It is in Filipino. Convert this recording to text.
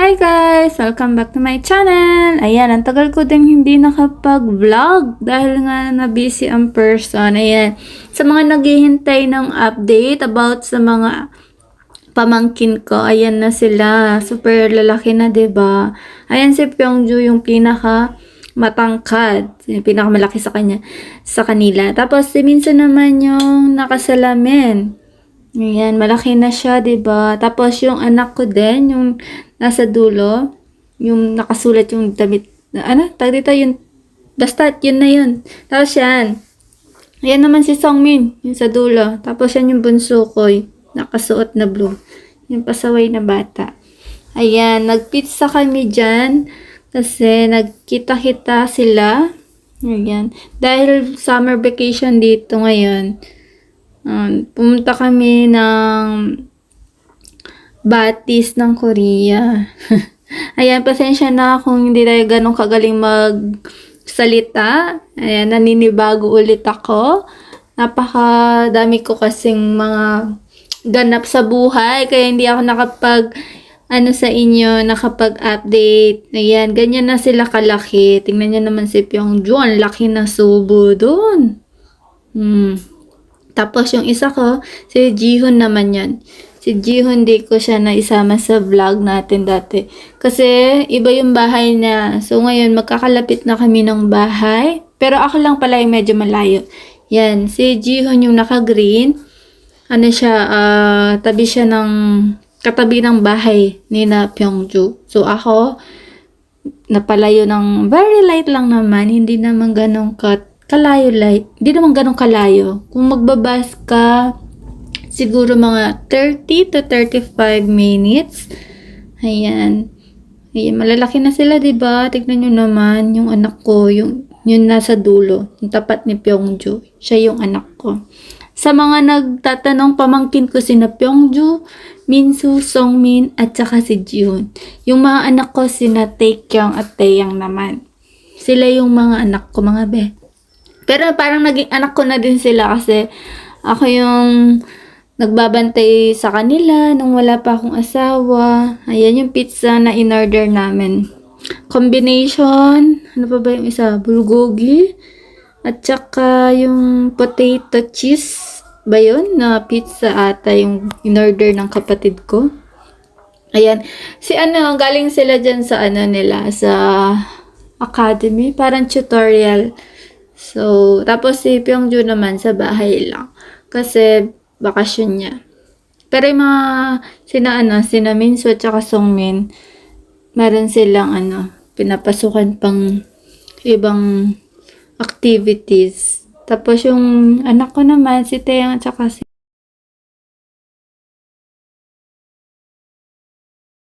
Hi guys! Welcome back to my channel! Ayan, ang ko din hindi nakapag-vlog dahil nga na-busy ang person. Ayan, sa mga naghihintay ng update about sa mga pamangkin ko, ayan na sila. Super lalaki na, ba? Ayan si Pyongju yung pinaka matangkad. Yung pinakamalaki sa kanya, sa kanila. Tapos si Minso naman yung nakasalamin. Ayan, malaki na siya, ba? Tapos yung anak ko din, yung nasa dulo, yung nakasulat yung damit, na- ano, tag dito yun, basta yun na yun. Tapos yan, ayan naman si Songmin, yung sa dulo. Tapos yan yung bunso ko, yung nakasuot na blue. Yung pasaway na bata. Ayan, nagpizza kami dyan kasi nagkita-kita sila. Ayan. Dahil summer vacation dito ngayon, um, pumunta kami ng Batis ng Korea. Ayan, pasensya na kung hindi tayo ganun kagaling magsalita. Ayan, naninibago ulit ako. Napaka dami ko kasing mga ganap sa buhay. Kaya hindi ako nakapag ano sa inyo, nakapag-update. Ayan, ganyan na sila kalaki. Tingnan niyo naman si Pyongju. Ang laki na subo doon. Hmm. Tapos yung isa ko, si Jihun naman yan. Si Jihun di ko siya naisama sa vlog natin dati. Kasi iba yung bahay niya. So ngayon magkakalapit na kami ng bahay. Pero ako lang pala yung medyo malayo. Yan, si Jihun yung naka-green. Ano siya, ah, tabi siya ng, katabi ng bahay ni na Pyongju. So ako, napalayo ng very light lang naman. Hindi naman ganong kat kalayo light. Hindi naman ganong kalayo. Kung magbabas ka, siguro mga 30 to 35 minutes. Ayan. Ayan, malalaki na sila, 'di ba? Tignan nyo naman yung anak ko, yung yung nasa dulo, yung tapat ni Pyongju. Siya yung anak ko. Sa mga nagtatanong pamangkin ko sina Pyongju, Minsu, Songmin, at saka si Jihoon. Yung mga anak ko sina Taekyung at Taeyang naman. Sila yung mga anak ko, mga be. Pero parang naging anak ko na din sila kasi ako yung nagbabantay sa kanila nung wala pa akong asawa. Ayan yung pizza na in-order namin. Combination, ano pa ba yung isa? Bulgogi. At saka yung potato cheese ba yun? Na pizza ata yung in-order ng kapatid ko. Ayan. Si ano, galing sila dyan sa ano nila, sa academy. Parang tutorial. So, tapos si Pyongju naman sa bahay lang. Kasi, bakasyon niya. Pero yung mga, sina ano, sina Minso at saka Songmin, meron silang ano, pinapasukan pang ibang activities. Tapos yung anak ko naman, si Taeyang at saka si